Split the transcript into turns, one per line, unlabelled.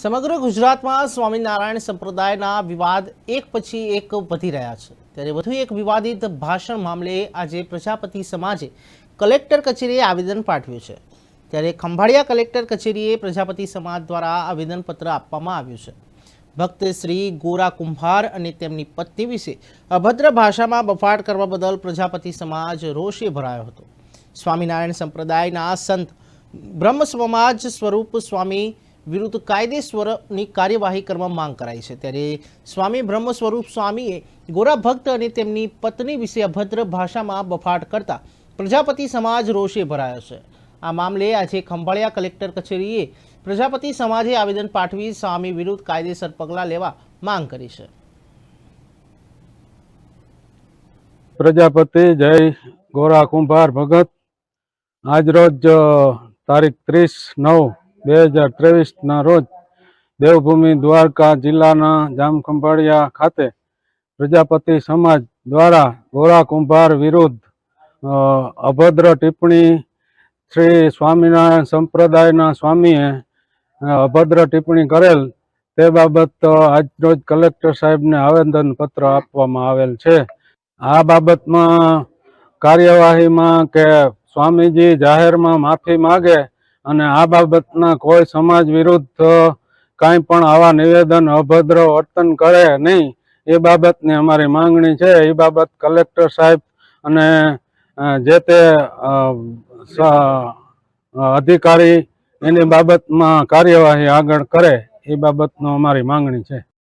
સમગ્ર ગુજરાતમાં સ્વામિનારાયણ સંપ્રદાયના વિવાદ એક પછી એક વધી રહ્યા છે. ત્યારે વધુ એક વિવાદિત ભાષણ મામલે આજે પ્રજાપતિ સમાજે કલેક્ટર કચેરીએ આવેદન પાઠવ્યું છે. ત્યારે ખંભાળિયા કલેક્ટર કચેરીએ પ્રજાપતિ સમાજ દ્વારા આવેદનપત્ર આપવામાં આવ્યું છે. ભક્ત શ્રી ગોરા કુંભાર અને તેમની પત્ની વિશે અભદ્ર ભાષામાં બફાટ કરવા બદલ પ્રજાપતિ સમાજ રોષે ભરાયો હતો. સ્વામિનારાયણ સંપ્રદાયના સંત બ્રહ્મ સમાજ સ્વરૂપ સ્વામી વિરુદ્ધ કાયદેસરની કાર્યવાહી કરવા માંગ કરાઈ છે. ત્યારે સ્વામી બ્રહ્મ સ્વરૂપ સ્વામીએ ગોરા ભક્ત અને તેમની પત્ની વિશે અભદ્ર ભાષામાં બફાટ કરતા પ્રજાપતિ સમાજ રોષે ભરાયો છે. આ મામલે આજે ખંભાળિયા કલેક્ટર કચેરીએ પ્રજાપતિ સમાજે આવેદન પાઠવી સ્વામી વિરુદ્ધ કાયદેસર પગલાં લેવા માંગ કરી છે.
પ્રજાપતિ, જય ગોરા કુંભાર ભગત. આજરોજ તારીખ ત્રીસ નવ બે હજાર ત્રેવીસના રોજ દેવભૂમિ દ્વારકા જિલ્લાના જામખંભાળિયા ખાતે પ્રજાપતિ સમાજ દ્વારા ગોરા કુંભાર વિરુદ્ધ અભદ્ર ટિપ્પણી શ્રી સ્વામિનારાયણ સંપ્રદાયના સ્વામીએ અભદ્ર ટિપ્પણી કરેલ તે બાબત આજરોજ કલેક્ટર સાહેબને આવેદનપત્ર આપવામાં આવેલ છે. આ બાબતમાં કાર્યવાહીમાં કે સ્વામીજી જાહેરમાં માફી માગે અને આ બાબતના કોઈ સમાજ વિરુદ્ધ કાંઈ પણ આવા નિવેદન, અભદ્ર વર્તન કરે નહીં. એ બાબતની અમારી માંગણી છે. એ બાબત કલેક્ટર સાહેબ અને જે તે અધિકારી એની બાબતમાં કાર્યવાહી આગળ કરે, એ બાબતનો અમારી માંગણી છે.